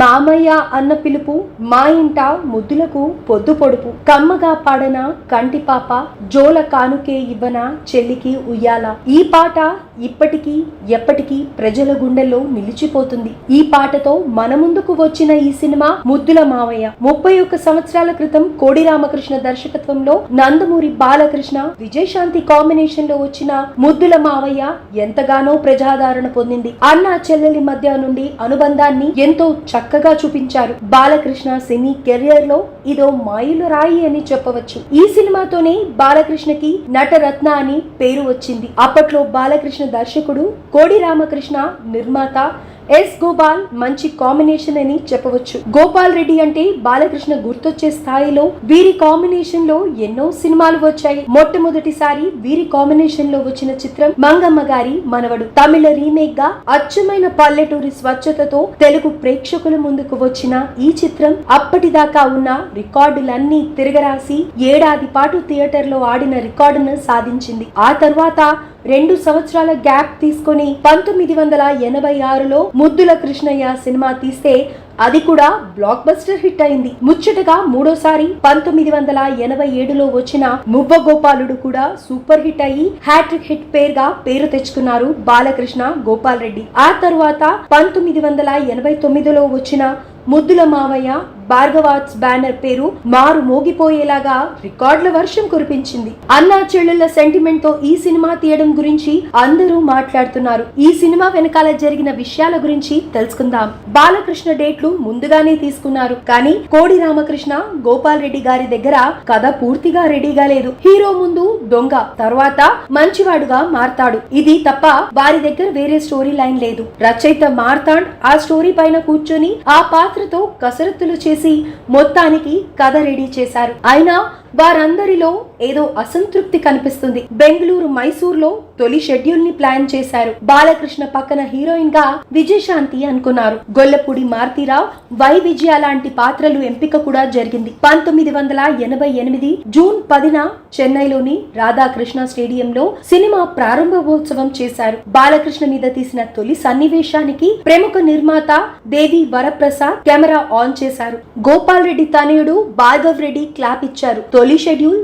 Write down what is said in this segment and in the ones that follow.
మామయ్య అన్న పిలుపు మా ఇంట ముద్దులకు పొద్దు పొడుపు. కమ్మగా పాడన కంటి పాప జోల కానుకే ఇవ్వన చెల్లికి ఉయ్యాల. ఈ పాట ఇప్పటికీ ఎప్పటికీ ప్రజల గుండెల్లో నిలిచిపోతుంది. ఈ పాటతో మన ముందుకు వచ్చిన ఈ సినిమా ముద్దుల మావయ్య ముప్పై ఒక్క సంవత్సరాల క్రితం కోడి రామకృష్ణ దర్శకత్వంలో నందమూరి బాలకృష్ణ విజయశాంతి కాంబినేషన్లో వచ్చిన ముద్దుల మావయ్య ఎంతగానో ప్రజాదరణ పొందింది. అన్న చెల్లెలి మధ్య నుండి అనుబంధాన్ని ఎంతో చక్కగా చూపించారు. బాలకృష్ణ సినీ కెరియర్లో ఇదో మాయిలు రాయి అని చెప్పవచ్చు. ఈ సినిమాతోనే బాలకృష్ణకి నటరత్న అని పేరు వచ్చింది. అప్పట్లో బాలకృష్ణ దర్శకుడు కోడి రామకృష్ణ నిర్మాత ఎస్ గోపాల్ మంచి కాంబినేషన్ అని చెప్పవచ్చు. గోపాల్ రెడ్డి అంటే బాలకృష్ణ గుర్తొచ్చే స్థాయిలో వీరి కాంబినేషన్లో ఎన్నో సినిమాలు వచ్చాయి. మొట్టమొదటిసారి వీరి కాంబినేషన్లో వచ్చిన చిత్రం మంగమ్మ గారి మనవడు. తమిళ రీమేక్గా అచ్చమైన పల్లెటూరి స్వచ్ఛతతో తెలుగు ప్రేక్షకుల ముందుకు వచ్చిన ఈ చిత్రం అప్పటిదాకా ఉన్న రికార్డులన్నీ తిరగరాసి ఏడాది పాటు థియేటర్లో ఆడిన రికార్డును సాధించింది. ఆ తర్వాత రెండు సంవత్సరాల గ్యాప్ తీసుకొని పంతొమ్మిది వందల ఎనభై ఆరులో ముద్దుల కృష్ణయ్య సినిమా తీస్తే అది కూడా బ్లాక్ బస్టర్ హిట్ అయింది. ముచ్చటగా మూడోసారి పంతొమ్మిది వందల ఎనభై ఏడులో వచ్చిన మువ్వ గోపాలుడు కూడా సూపర్ హిట్ అయ్యి హ్యాట్రిక్ హిట్ పేరుగా పేరు తెచ్చుకున్నారు బాలకృష్ణ గోపాల్ రెడ్డి. ఆ తరువాత పంతొమ్మిది వందల ఎనభై తొమ్మిదిలో వచ్చిన ముద్దుల మావయ్య భార్గవాట్స్ బ్యానర్ పేరు మారు మోగిపోయేలాగా రికార్డుల వర్షం కురిపించింది. అన్నా చెల్లెళ్ళ సెంటిమెంట్తో ఈ సినిమా తీయడం గురించి అందరూ మాట్లాడుతున్నారు. ఈ సినిమా వెనకాల జరిగిన విషయాల గురించి తెలుసుకుందాం. బాలకృష్ణ డేట్లు ముందుగానే తీసుకున్నారు. కానీ కోడి రామకృష్ణ గోపాల్ రెడ్డి గారి దగ్గర కథ పూర్తిగా రెడీగా లేదు. హీరో ముందు దొంగ తర్వాత మంచివాడుగా మారతాడు. ఇది తప్ప వారి దగ్గర వేరే స్టోరీ లైన్ లేదు. రచయిత మార్తాండ్ ఆ స్టోరీ పైన కూర్చొని ఆ పాత్రతో కసరత్తులు చేసి మొత్తానికి కథ రెడీ చేశారు. అయినా వారందరిలో ఏదో అసంతృప్తి కనిపిస్తుంది. బెంగళూరు మైసూర్లో తొలి షెడ్యూల్ని ప్లాన్ చేశారు. బాలకృష్ణ పక్కన హీరోయిన్గా విజయశాంతి అనుకున్నారు. గొల్లపూడి మారుతీరావు వై విజయ లాంటి పాత్రలు ఎంపిక కూడా జరిగింది. పంతొమ్మిది వందల ఎనభై ఎనిమిది జూన్ పదిన చెన్నైలోని రాధాకృష్ణ స్టేడియంలో సినిమా ప్రారంభోత్సవం చేశారు. బాలకృష్ణ మీద తీసిన తొలి సన్నివేశానికి ప్రముఖ నిర్మాత దేవి వరప్రసాద్ కెమెరా ఆన్ చేశారు. గోపాల్ రెడ్డి తనయుడు భార్గవ్ రెడ్డి క్లాప్ ఇచ్చారు. తొలి షెడ్యూల్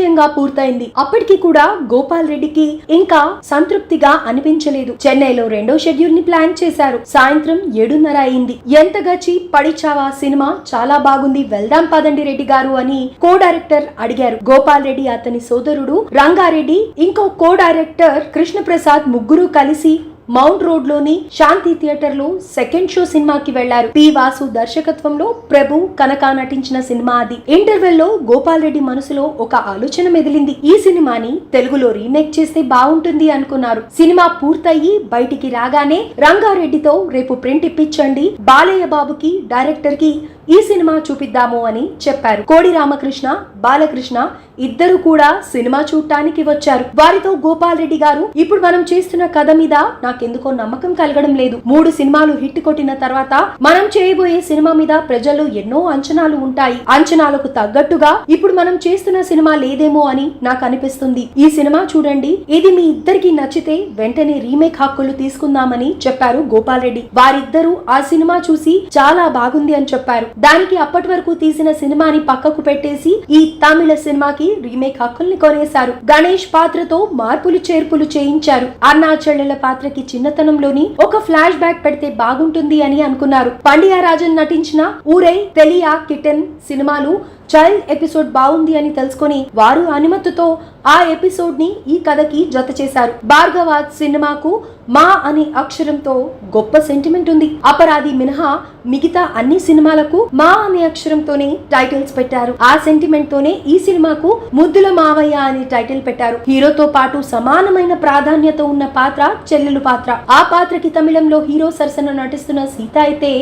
విజయంగా పూర్తయింది. అప్పటికి కూడా గోపాల్ రెడ్డికి ఇంకా సంతృప్తిగా అనిపించలేదు. చెన్నైలో రెండో షెడ్యూల్ని ప్లాన్ చేశారు. సాయంత్రం ఏడున్నర అయింది. ఎంత గచ్చి పడిచావా సినిమా? చాలా బాగుంది. వెళ్దాం పదండి రెడ్డి గారు అని కో డైరెక్టర్ అడిగారు. గోపాల్ రెడ్డి అతని సోదరుడు రంగారెడ్డి ఇంకో కో డైరెక్టర్ కృష్ణప్రసాద్ ముగ్గురు కలిసి మౌంట్ రోడ్లోని శాంతి థియేటర్లో సెకండ్ షో సినిమాకి వెళ్ళారు. పి వాసు దర్శకత్వంలో ప్రభు కనక నటించిన సినిమా అది. ఇంటర్వెల్లో గోపాల్ రెడ్డి మనసులో ఒక ఆలోచన మెదిలింది. ఈ సినిమాని తెలుగులో రీమేక్ చేస్తే బాగుంటుంది అనుకున్నారు. సినిమా పూర్తయి బయటికి రాగానే రంగారెడ్డితో రేపు ప్రింట్ ఇప్పించండి. బాలయ్య బాబుకి డైరెక్టర్కి ఈ సినిమా చూపిద్దాము అని చెప్పారు. కోడి రామకృష్ణ బాలకృష్ణ ఇద్దరు కూడా సినిమా చూడటానికి వచ్చారు. వారితో గోపాల్ రెడ్డి గారు ఇప్పుడు మనం చేస్తున్న కథ మీద నాకెందుకో నమ్మకం కలగడం లేదు. మూడు సినిమాలు హిట్ కొట్టిన తర్వాత మనం చేయబోయే సినిమా మీద ప్రజలు ఎన్నో అంచనాలు ఉంటాయి. అంచనాలకు తగ్గట్టుగా ఇప్పుడు మనం చేస్తున్న సినిమా లేదేమో అని నాకు అనిపిస్తుంది. ఈ సినిమా చూడండి. ఇది మీ ఇద్దరికి నచ్చితే వెంటనే రీమేక్ హక్కులు తీసుకుందామని చెప్పారు గోపాల్ రెడ్డి. వారిద్దరూ ఆ సినిమా చూసి చాలా బాగుంది అని చెప్పారు. దానికి అప్పటి వరకు తీసిన సినిమాని పక్కకు పెట్టేసి ఈ తమిళ సినిమాకి రీమేక్ హక్కుల్ని కొనేశారు. గణేష్ పాత్రతో మార్పులు చేర్పులు చేయించారు. అన్నా చెల్లెల పాత్రకి చిన్నతనంలోని ఒక ఫ్లాష్ బ్యాక్ పెడితే బాగుంటుంది అని అనుకున్నారు. పండియారాజన్ నటించిన ఊరై తెలియా కిటెన్ సినిమాలు చైల్డ్ ఎపిసోడ్ బాగుంది అని తెలుసుకొని వారు అనుమతితో ఆ ఎపిసోడ్ని ఈ కథకి జత చేశారు. భార్గవాద్ సినిమాకు మా అనే అక్షరంతో గొప్ప సెంటిమెంట్ ఉంది. అపరాధి మినహా మిగతా అన్ని సినిమాలకు మా అనే అక్షరంతోనే టైటిల్స్ పెట్టారు. ఆ సెంటిమెంట్ తోనే ఈ సినిమాకు ముద్దుల మావయ్య అనే టైటిల్ పెట్టారు. హీరోతో పాటు సమానమైన ప్రాధాన్యత ఉన్న పాత్ర చెల్లెలు పాత్ర. ఆ పాత్రకి తమిళంలో హీరో సరసన నటిస్తున్న సీత అయితే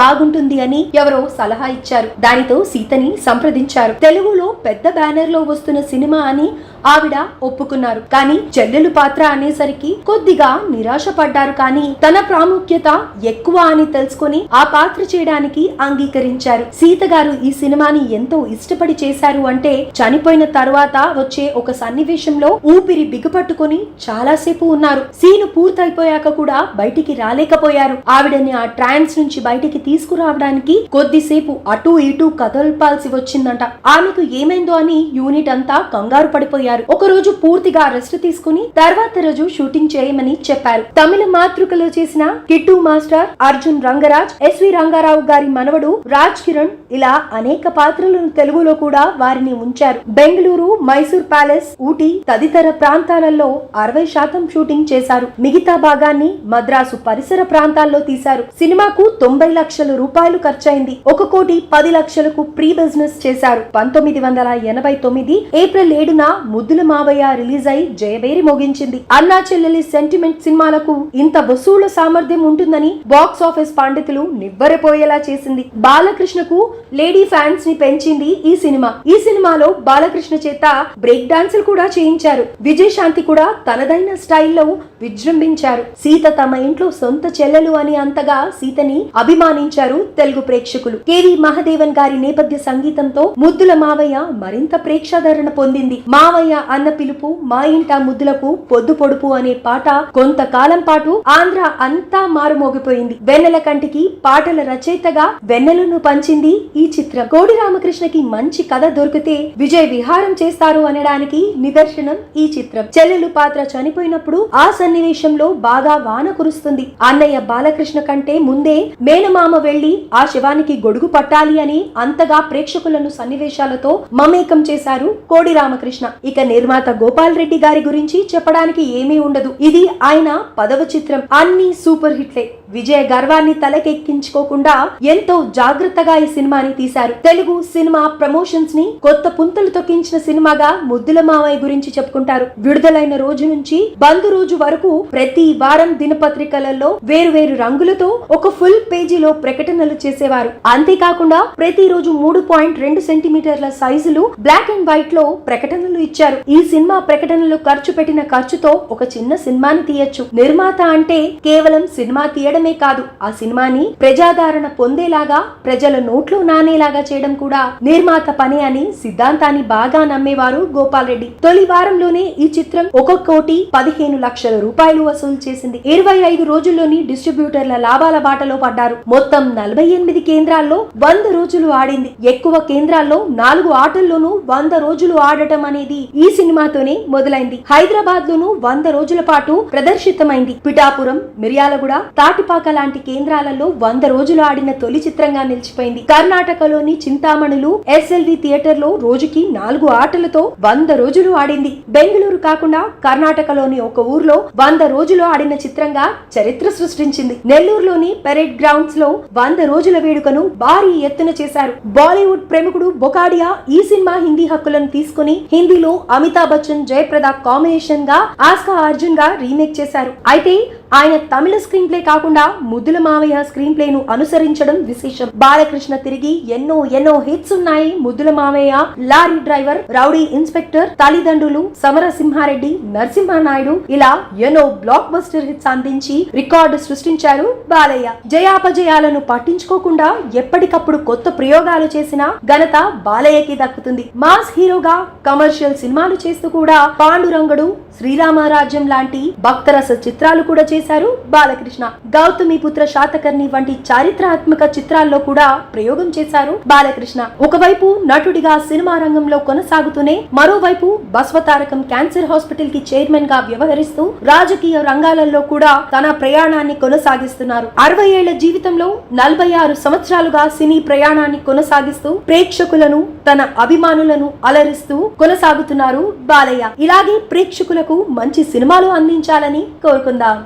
బాగుంటుంది అని ఎవరో సలహా ఇచ్చారు. దానితో సీతని సంప్రదించారు. తెలుగులో పెద్ద బ్యానర్లో వస్తున్న సినిమా అని ఆవిడ ఒప్పుకున్నారు. కానీ చెల్లెలు పాత్ర అనేసరికి కొద్దిగా నిరాశపడ్డారు. కానీ తన ప్రాముఖ్యత ఎక్కువ అని తెలుసుకొని ఆ పాత్ర చేయడానికి అంగీకరించారు. సీత గారు ఈ సినిమాని ఎంతో ఇష్టపడి చేశారు అంటే చనిపోయిన తర్వాత వచ్చే ఒక సన్నివేశంలో ఊపిరి బిగుపట్టుకొని చాలాసేపు ఉన్నారు. సీను పూర్తయిపోయాక కూడా బయటికి రాలేకపోయారు. ఆవిడని ఆ ట్రాన్స్ నుంచి బయటికి తీసుకురావడానికి కొద్దిసేపు అటు ఇటు కదల్పాల్సి వచ్చిందంట. ఆమెకు ఏమైందో అని యూనిట్ అంతా కంగారు పడిపోయారు. ఒక రోజు పూర్తిగా రెస్ట్ తీసుకుని తర్వాత రోజు షూటింగ్ చేయమని చెప్పారు. తమిళ మాతృకలో చేసిన కిట్టు మాస్టర్ అర్జున్ రంగరాజ్ ఎస్వి రంగారావు గారి మనవడు రాజ్ కిరణ్ ఇలా అనేక పాత్రలను తెలుగులో కూడా వారిని ఉంచారు. బెంగళూరు మైసూర్ ప్యాలెస్ ఊటీ తదితర ప్రాంతాలలో అరవై శాతం షూటింగ్ చేశారు. మిగతా భాగాన్ని మద్రాసు పరిసర ప్రాంతాల్లో తీశారు. సినిమాకు తొంభై లక్షల రూపాయలు ఖర్చయింది. ఒక కోటి పది లక్షలకు ప్రీ బిజినెస్ చేశారు. పంతొమ్మిది వందల ఎనభై తొమ్మిది ఏప్రిల్ ఏడున ముద్దుల మావయ్య రిలీజ్ అయి జయబేరి మోగించింది. అన్నా చెల్లెలి సెంటిమెంట్ సినిమాలకు ఇంత వసూలు సామర్థ్యం ఉంటుందని బాక్స్ ఆఫీస్ పండితులు నివ్వరపోయేలా చేసింది. బాలకృష్ణకు లేడీ ఫ్యాన్స్ని పెంచింది ఈ సినిమా. ఈ సినిమాలో బాలకృష్ణ చేత బ్రేక్ డాన్సులు కూడా చేయించారు. విజయశాంతి కూడా తనదైన స్టైల్లో విజృంభించారు. సీత తమ ఇంట్లో సొంత చెల్లెలు అని అంతగా సీతని ఆహ్వానించారు తెలుగు ప్రేక్షకులు. కేవి మహదేవన్ గారి నేపథ్య సంగీతంతో ముద్దుల మావయ్య మరింత ప్రేక్షాదరణ పొందింది. మావయ్య అన్న పిలుపు మా ఇంట ముద్దులకు పొద్దు పొడుపు అనే పాట కొంతకాలం పాటు ఆంధ్ర అంతా మారుమోగిపోయింది. వెన్నెల కంటికి పాటల రచయితగా వెన్నెలను పంచింది ఈ చిత్రం. కోడి రామకృష్ణకి మంచి కథ దొరికితే విజయ్ విహారం చేస్తారు అనడానికి నిదర్శనం ఈ చిత్రం. చెల్లెలు పాత్ర చనిపోయినప్పుడు ఆ సన్నివేశంలో బాగా వాన కురుస్తుంది. అన్నయ్య బాలకృష్ణ కంటే ముందే మేనమా మేనమామ వెళ్ళి ఆ శివానికి గొడుగు పట్టాలి అని అంతగా ప్రేక్షకులను సన్నివేశాలతో మమేకం చేశారు కోడి రామకృష్ణ. ఇక నిర్మాత గోపాల్ రెడ్డి గారి గురించి చెప్పడానికి ఏమీ ఉండదు. ఇది ఆయన పదవ చిత్రం. అన్ని సూపర్ హిట్లే. విజయ గర్వాన్ని తలకెక్కించుకోకుండా ఎంతో జాగ్రత్తగా ఈ సినిమాని తీశారు. తెలుగు సినిమా ప్రమోషన్స్ని కొత్త పుంతలు తొక్కించిన సినిమాగా ముద్దుల మావయ్య గురించి చెప్పుకుంటారు. విడుదలైన రోజు నుంచి బంద్ రోజు వరకు ప్రతి వారం దినపత్రికలలో వేరు వేరు రంగులతో ఒక ఫుల్ పేజీలో ప్రకటనలు చేసేవారు. అంతేకాకుండా ప్రతిరోజు మూడు పాయింట్ రెండు సెంటీమీటర్ల సైజులు బ్లాక్ అండ్ వైట్లో ప్రకటనలు ఇచ్చారు. ఈ సినిమా ప్రకటనలు ఖర్చు పెట్టిన ఖర్చుతో ఒక చిన్న సినిమాని తీయొచ్చు. నిర్మాత అంటే కేవలం సినిమా తీయడమే కాదు ఆ సినిమాని ప్రజాదరణ పొందేలాగా ప్రజల నోట్లో నానేలాగా చేయడం కూడా నిర్మాత పని అని సిద్ధాంతాన్ని బాగా నమ్మేవారు గోపాల్ రెడ్డి తొలి వారంలోనే ఈ చిత్రం ఒక కోటి పదిహేను లక్షల రూపాయలు వసూలు చేసింది. ఇరవై ఐదు రోజుల్లోని డిస్ట్రిబ్యూటర్ల లాభాల బాటలో పడ్డారు. మొత్తం నలభై ఎనిమిది కేంద్రాల్లో వంద రోజులు ఆడింది. ఎక్కువ కేంద్రాల్లో నాలుగు ఆటల్లోనూ వంద రోజులు ఆడటం అనేది ఈ సినిమాతోనే మొదలైంది. హైదరాబాద్ లోను వంద రోజుల పాటు ప్రదర్శితమైంది. పిఠాపురం మిర్యాలగూడ తాటిపాక లాంటి కేంద్రాలలో వంద రోజులు ఆడిన తొలి చిత్రంగా నిలిచిపోయింది. కర్ణాటకలోని చింతామణులు ఎస్ఎల్వి థియేటర్లో రోజుకి నాలుగు ఆటలతో వంద రోజులు ఆడింది. బెంగళూరు కాకుండా కర్ణాటకలోని ఒక ఊర్లో వంద రోజులు ఆడిన చిత్రంగా చరిత్ర సృష్టించింది. నెల్లూరులోని పెరేడ్ గ్రౌండ్స్లో వంద రోజుల వేడుకను భారీ ఎత్తున చేశారు. బాలీవుడ్ ప్రముఖుడు బొకాడియా ఈ సినిమా హిందీ హక్కులను తీసుకుని హిందీలో అమితాబ్ బచ్చన్ జయప్రద కాంబినేషన్గా ఆస్కా అర్జున్గా రీమేక్ చేశారు. అయితే ఆయన తమిళ స్క్రీన్ ప్లే కాకుండా ముద్దుల మావయ్య స్క్రీన్ ప్లేను అనుసరించడం విశేషం. బాలకృష్ణ తిరిగి ఎన్నో ఎన్నో హిట్స్ ఉన్నాయి. ముద్దుల మావయ్య లారీ డ్రైవర్ రౌడీ ఇన్స్పెక్టర్ తల్లిదండ్రులు సమరసింహారెడ్డి నరసింహనాయుడు ఇలా ఎన్నో బ్లాక్ బస్టర్ హిట్స్ అందించి రికార్డు సృష్టించారు బాలయ్య. జయాపజయాలను పట్టించుకోకుండా ఎప్పటికప్పుడు కొత్త ప్రయోగాలు చేసిన ఘనత బాలయ్యకి దక్కుతుంది. మాస్ హీరోగా కమర్షియల్ సినిమాలు చేస్తూ కూడా పాండురంగడు శ్రీరామరాజ్యం లాంటి భక్తరస చిత్రాలు కూడా చేసి చేశారు బాలకృష్ణ. గౌతమి పుత్ర శాతకర్ణి వంటి చారిత్రాత్మక చిత్రాల్లో కూడా ప్రయోగం చేశారు బాలకృష్ణ. ఒకవైపు నటుడిగా సినిమా రంగంలో కొనసాగుతూనే మరోవైపు బస్వతారకం క్యాన్సర్ హాస్పిటల్కి చైర్మన్గా వ్యవహరిస్తూ రాజకీయ రంగాలలో కూడా తన ప్రయాణాన్ని కొనసాగిస్తున్నారు. అరవై ఏళ్ళ జీవితంలో నలభై ఆరు సంవత్సరాలుగా సినీ ప్రయాణాన్ని కొనసాగిస్తూ ప్రేక్షకులను తన అభిమానులను అలరిస్తూ కొనసాగుతున్నారు బాలయ్య. ఇలాగే ప్రేక్షకులకు మంచి సినిమాలు అందించాలని కోరుకుందాం.